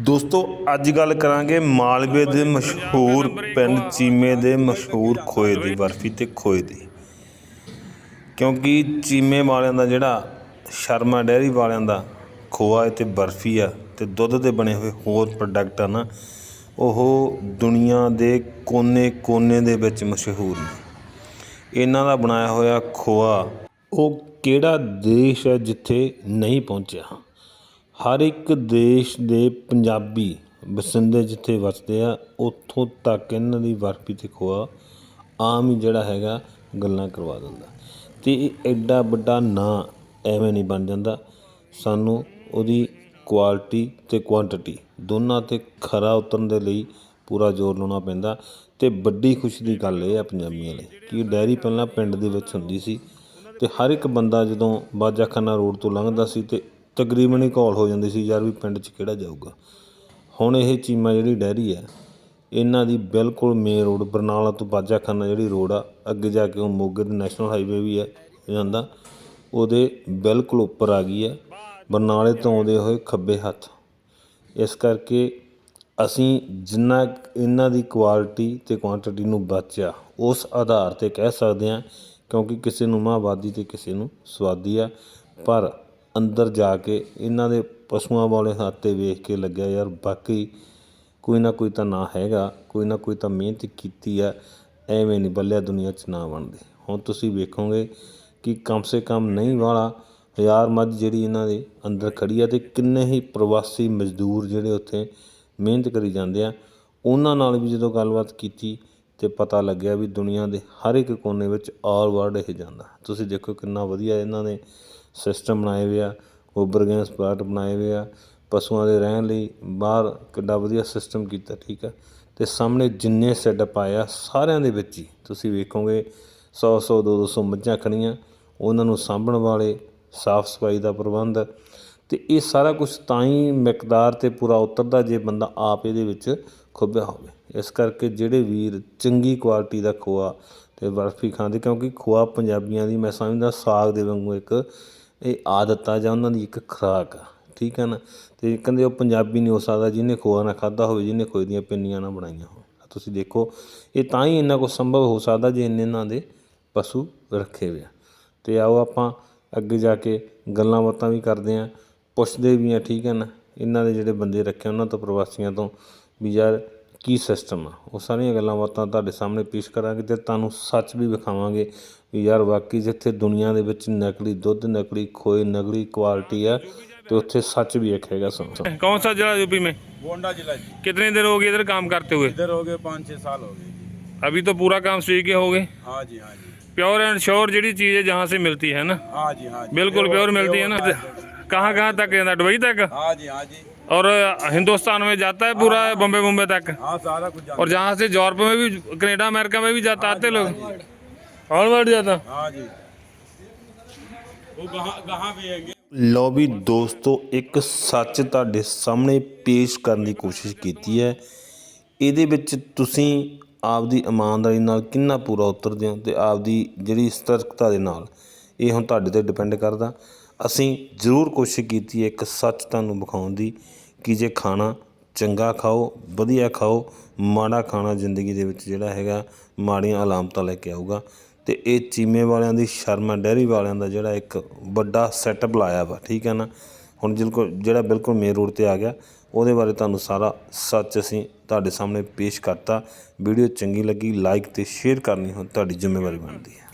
ਦੋਸਤੋ, ਅੱਜ ਗੱਲ ਕਰਾਂਗੇ ਮਾਲਵੇ ਦੇ ਮਸ਼ਹੂਰ ਪਿੰਡ ਚੀਮੇ ਦੇ ਮਸ਼ਹੂਰ ਖੋਏ ਦੀ, ਬਰਫੀ ਤੇ ਖੋਏ ਦੀ। ਕਿਉਂਕਿ ਚੀਮੇ ਵਾਲਿਆਂ ਦਾ ਜਿਹੜਾ ਸ਼ਰਮਾ ਡੈਰੀ ਵਾਲਿਆਂ ਦਾ ਖੋਆ ਹੈ ਤੇ ਬਰਫੀ ਆ ਤੇ ਦੁੱਧ ਦੇ ਬਣੇ ਹੋਏ ਹੋਰ ਪ੍ਰੋਡਕਟ ਆ ਨਾ, ਉਹ ਦੁਨੀਆ ਦੇ ਕੋਨੇ-ਕੋਨੇ ਦੇ ਵਿੱਚ ਮਸ਼ਹੂਰ ਨੇ। ਇਹਨਾਂ ਦਾ ਬਣਾਇਆ ਹੋਇਆ ਖੋਆ, ਉਹ ਕਿਹੜਾ ਦੇਸ਼ ਹੈ ਜਿੱਥੇ ਨਹੀਂ ਪਹੁੰਚਿਆ? ਹਰ ਇੱਕ ਦੇਸ਼ ਦੇ ਪੰਜਾਬੀ ਵਸਿੰਦੇ ਜਿੱਥੇ ਵਸਦੇ ਆ, ਉੱਥੋਂ ਤੱਕ ਇਹਨਾਂ ਦੀ ਬਰਫੀ ਅਤੇ ਖੋਆ ਆਮ ਹੀ ਜਿਹੜਾ ਹੈਗਾ ਗੱਲਾਂ ਕਰਵਾ ਦਿੰਦਾ। ਅਤੇ ਇਹ ਐਡਾ ਵੱਡਾ ਨਾਂ ਐਵੇਂ ਨਹੀਂ ਬਣ ਜਾਂਦਾ। ਸਾਨੂੰ ਉਹਦੀ ਕੁਆਲਿਟੀ ਅਤੇ ਕੁਆਂਟੀਟੀ ਦੋਨਾਂ ਤੇ ਖਰਾ ਉਤਰਨ ਦੇ ਲਈ ਪੂਰਾ ਜ਼ੋਰ ਲਾਉਣਾ ਪੈਂਦਾ। ਅਤੇ ਵੱਡੀ ਖੁਸ਼ੀ ਦੀ ਗੱਲ ਇਹ ਆ ਪੰਜਾਬੀਆਂ ਲਈ ਕਿ ਡਾਇਰੀ ਪਹਿਲਾਂ ਪਿੰਡ ਦੇ ਵਿੱਚ ਹੁੰਦੀ ਸੀ ਅਤੇ ਹਰ ਇੱਕ ਬੰਦਾ ਜਦੋਂ ਬਾਜਾਖਾਨਾ ਰੋਡ ਤੋਂ ਲੰਘਦਾ ਸੀ ਅਤੇ ਤਕਰੀਬਨ ਹੀ ਕਾਲ ਹੋ ਜਾਂਦੀ ਸੀ ਯਾਰ ਵੀ ਪਿੰਡ 'ਚ ਕਿਹੜਾ ਜਾਊਗਾ। ਹੁਣ ਇਹ ਚੀਮਾ ਜਿਹੜੀ ਡੈਰੀ ਹੈ ਇਹਨਾਂ ਦੀ ਬਿਲਕੁਲ ਮੇਨ ਰੋਡ ਬਰਨਾਲਾ ਤੋਂ ਬਾਜਾਖਾਨਾ ਜਿਹੜੀ ਰੋਡ ਆ, ਅੱਗੇ ਜਾ ਕੇ ਉਹ ਮੋਗੇ ਦੇ ਨੈਸ਼ਨਲ ਹਾਈਵੇ ਵੀ ਹੈ ਜਾਂਦਾ, ਉਹਦੇ ਬਿਲਕੁਲ ਉੱਪਰ ਆ ਗਈ ਹੈ ਬਰਨਾਲੇ ਤੋਂ ਆਉਂਦੇ ਹੋਏ ਖੱਬੇ ਹੱਥ। ਇਸ ਕਰਕੇ ਅਸੀਂ ਜਿੰਨਾ ਇਹਨਾਂ ਦੀ ਕੁਆਲਿਟੀ ਤੇ ਕੁਆਂਟੀਟੀ ਨੂੰ ਬਚਿਆ, ਉਸ ਆਧਾਰ ਤੇ ਕਹਿ ਸਕਦੇ ਹਾਂ, ਕਿਉਂਕਿ ਕਿਸੇ ਨੂੰ ਮਾਹਵਾਦੀ ਤੇ ਕਿਸੇ ਨੂੰ ਸਵਾਦੀ ਆ, ਪਰ ਅੰਦਰ ਜਾ ਕੇ ਇਹਨਾਂ ਦੇ ਪਸ਼ੂਆਂ ਵਾਲੇ ਹੱਥ ਤੇ ਵੇਖ ਕੇ ਲੱਗਿਆ, ਯਾਰ ਬਾਕੀ ਕੋਈ ਨਾ ਕੋਈ ਤਾਂ ਨਾ ਹੈਗਾ, ਕੋਈ ਨਾ ਕੋਈ ਤਾਂ ਮਿਹਨਤ ਕੀਤੀ ਆ, ਐਵੇਂ ਨਹੀਂ ਬੱਲਿਆ ਦੁਨੀਆ 'ਚ ਨਾ ਬਣਦੇ। ਹੁਣ ਤੁਸੀਂ ਵੇਖੋਗੇ ਕਿ ਕਮ ਸੇ ਕਮ ਨਹੀਂ ਵਾਲਾ ਹਜ਼ਾਰ ਮੱਝ ਜਿਹੜੀ ਇਹਨਾਂ ਦੇ ਅੰਦਰ ਖੜੀ ਆ ਤੇ ਕਿੰਨੇ ਹੀ ਪ੍ਰਵਾਸੀ ਮਜ਼ਦੂਰ ਜਿਹੜੇ ਉੱਥੇ ਮਿਹਨਤ ਕਰੀ ਜਾਂਦੇ ਆ। ਉਹਨਾਂ ਨਾਲ ਵੀ ਜਦੋਂ ਗੱਲਬਾਤ ਕੀਤੀ ਤੇ ਪਤਾ ਲੱਗਿਆ ਵੀ ਦੁਨੀਆ ਦੇ ਹਰ ਇੱਕ ਕੋਨੇ ਵਿੱਚ ਆਲ ਵਰਲਡ ਇਹ ਜਾਂਦਾ। ਤੁਸੀਂ ਦੇਖੋ ਕਿੰਨਾ ਵਧੀਆ ਇਹਨਾਂ ਨੇ ਸਿਸਟਮ ਬਣਾਏ ਹੋਏ ਆ, ਗੋਬਰ ਗੈਸ ਪਲਾਂਟ ਬਣਾਏ ਹੋਏ ਆ, ਪਸ਼ੂਆਂ ਦੇ ਰਹਿਣ ਲਈ ਬਾਹਰ ਕਿੱਡਾ ਵਧੀਆ ਸਿਸਟਮ ਕੀਤਾ, ਠੀਕ ਆ। ਅਤੇ ਸਾਹਮਣੇ ਜਿੰਨੇ ਸੈਟਅਪ ਆਇਆ ਸਾਰਿਆਂ ਦੇ ਵਿੱਚ ਹੀ, ਤੁਸੀਂ ਵੇਖੋਗੇ, ਸੌ ਸੌ, ਦੋ ਦੋ ਸੌ ਮੱਝਾਂ ਖੜੀਆਂ ਉਹਨਾਂ ਨੂੰ ਸਾਂਭਣ ਵਾਲੇ, ਸਾਫ਼ ਸਫ਼ਾਈ ਦਾ ਪ੍ਰਬੰਧ। ਅਤੇ ਇਹ ਸਾਰਾ ਕੁਝ ਤਾਂ ਹੀ ਮਿਕਦਾਰ ਤੇ ਪੂਰਾ ਉਤਰਦਾ ਜੇ ਬੰਦਾ ਆਪ ਇਹਦੇ ਵਿੱਚ ਖੁੱਬਿਆ ਹੋਵੇ। ਇਸ ਕਰਕੇ ਜਿਹੜੇ ਵੀਰ ਚੰਗੀ ਕੁਆਲਿਟੀ ਦਾ ਖੋਆ ਤੇ ਬਰਫੀ ਖਾਂਦੇ, ਕਿਉਂਕਿ ਖੋਆ ਪੰਜਾਬੀਆਂ ਦੀ ਮੈਂ ਸਮਝਦਾ ਸਾਗ ਦੇ ਵਾਂਗੂ ਇੱਕ ਇਹ ਆਦਤ ਆ ਜਾਂ ਉਹਨਾਂ ਦੀ ਇੱਕ ਖੁਰਾਕ ਆ, ਠੀਕ ਹੈ ਨਾ? ਅਤੇ ਕਹਿੰਦੇ ਉਹ ਪੰਜਾਬੀ ਨਹੀਂ ਹੋ ਸਕਦਾ ਜਿਹਨੇ ਖੋਆ ਨਾ ਖਾਧਾ ਹੋਵੇ, ਜਿਹਨੇ ਖੋਏ ਦੀਆਂ ਪਿੰਨੀਆਂ ਨਾ ਬਣਾਈਆਂ ਹੋਣ। ਤੁਸੀਂ ਦੇਖੋ, ਇਹ ਤਾਂ ਹੀ ਇੰਨਾ ਕੁ ਸੰਭਵ ਹੋ ਸਕਦਾ ਜੇ ਇੰਨੇ ਇਹਨਾਂ ਦੇ ਪਸ਼ੂ ਰੱਖੇ ਹੋਏ ਆ। ਅਤੇ ਆਓ ਆਪਾਂ ਅੱਗੇ ਜਾ ਕੇ ਗੱਲਾਂ ਬਾਤਾਂ ਵੀ ਕਰਦੇ ਹਾਂ ਪੁੱਛਦੇ ਵੀ ਆ, ਠੀਕ ਹੈ ਨਾ? ਇਹਨਾਂ ਦੇ ਜਿਹੜੇ ਬੰਦੇ ਰੱਖੇ ਉਹਨਾਂ ਤੋਂ ਪ੍ਰਵਾਸੀਆਂ ਤੋਂ ਵੀ ਯਾਰ ਕੀ ਸਿਸਟਮ ਆ ਉਹ ਸਾਰੀਆਂ ਗੱਲਾਂ ਬਾਤਾਂ ਤੁਹਾਡੇ ਸਾਹਮਣੇ ਪੇਸ਼ ਕਰਾਂਗੇ ਤੇ ਤੁਹਾਨੂੰ ਸੱਚ ਵੀ ਵਿਖਾਵਾਂਗੇ ਵੀ ਯਾਰ ਵਾਕਈ ਜਿੱਥੇ ਦੁਨੀਆ ਦੇ ਵਿੱਚ ਨਕਲੀ ਦੁੱਧ ਨਕਲੀ ਖੋਏ ਨਕਲੀ ਕੁਆਲਿਟੀ ਆ ਤੇ ਉੱਥੇ ਸੱਚ ਵੀ ਇੱਕ ਹੈਗਾ ਸੁਣ ਸੁਣ कौन सा जिला यूपी में गोंडा जिला जी कितने देर हो गए इधर काम करते हुए इधर हो गए पाँच छः साल हो गए जी अभी तो पूरा काम सीख के हो गए हाँ जी हाँ जी प्योर एंड श्योर जी चीज़ है जहाँ से मिलती है ना हाँ जी हाँ जी बिल्कुल प्योर मिलती है ना कहाँ कहाँ तक जाता है दुबई तक हाँ जी हाँ जी और हिंदुस्तान में जाता है पूरा बम्बे बम्बे तक हाँ सारा कुछ जाना और जहाँ से यूरोप में भी कनेडा अमेरिका में भी जाता आते लोग ऑल वर्ल्ड जाता हाँ जी वो कहाँ कहाँ भी है ਲਓ ਵੀ ਦੋਸਤੋ ਇੱਕ ਸੱਚ ਤੁਹਾਡੇ ਸਾਹਮਣੇ ਪੇਸ਼ ਕਰਨ ਦੀ ਕੋਸ਼ਿਸ਼ ਕੀਤੀ ਹੈ ਇਹਦੇ ਵਿੱਚ ਤੁਸੀਂ ਆਪਦੀ ਇਮਾਨਦਾਰੀ ਨਾਲ ਕਿੰਨਾ ਪੂਰਾ ਉਤਰਦੇ ਹੋ ਤੇ ਆਪਦੀ ਜਿਹੜੀ ਸਤਰਕਤਾ ਦੇ ਨਾਲ ਇਹ ਹੁਣ ਤੁਹਾਡੇ ਤੇ ਡਿਪੈਂਡ ਕਰਦਾ ਅਸੀਂ ਜ਼ਰੂਰ ਕੋਸ਼ਿਸ਼ ਕੀਤੀ ਹੈ ਇੱਕ ਸੱਚ ਤੁਹਾਨੂੰ ਵਿਖਾਉਣ ਦੀ ਕਿ ਜੇ ਖਾਣਾ ਚੰਗਾ ਖਾਓ, ਵਧੀਆ ਖਾਓ, ਮਾੜਾ ਖਾਣਾ ਜ਼ਿੰਦਗੀ ਦੇ ਵਿੱਚ ਜਿਹੜਾ ਹੈਗਾ ਮਾੜੀਆਂ ਅਲਾਮਤਾਂ ਲੈ ਕੇ ਆਊਗਾ। ਅਤੇ ਇਹ ਚੀਮੇ ਵਾਲਿਆਂ ਦੀ ਸ਼ਰਮਾ ਡੈਰੀ ਵਾਲਿਆਂ ਦਾ ਜਿਹੜਾ ਇੱਕ ਵੱਡਾ ਸੈਟਅਪ ਲਾਇਆ ਵਾ, ਠੀਕ ਹੈ ਨਾ? ਹੁਣ ਬਿਲਕੁਲ, ਜਿਹੜਾ ਬਿਲਕੁਲ ਮੇਨ ਰੋਡ ਤੇ ਆ ਗਿਆ, ਉਹਦੇ ਬਾਰੇ ਤੁਹਾਨੂੰ ਸਾਰਾ ਸੱਚ ਅਸੀਂ ਤੁਹਾਡੇ ਸਾਹਮਣੇ ਪੇਸ਼ ਕਰਤਾ। ਵੀਡੀਓ ਚੰਗੀ ਲੱਗੀ ਲਾਈਕ ਤੇ ਸ਼ੇਅਰ ਕਰਨੀ ਹੁਣ ਤੁਹਾਡੀ ਜ਼ਿੰਮੇਵਾਰੀ ਬਣਦੀ ਹੈ।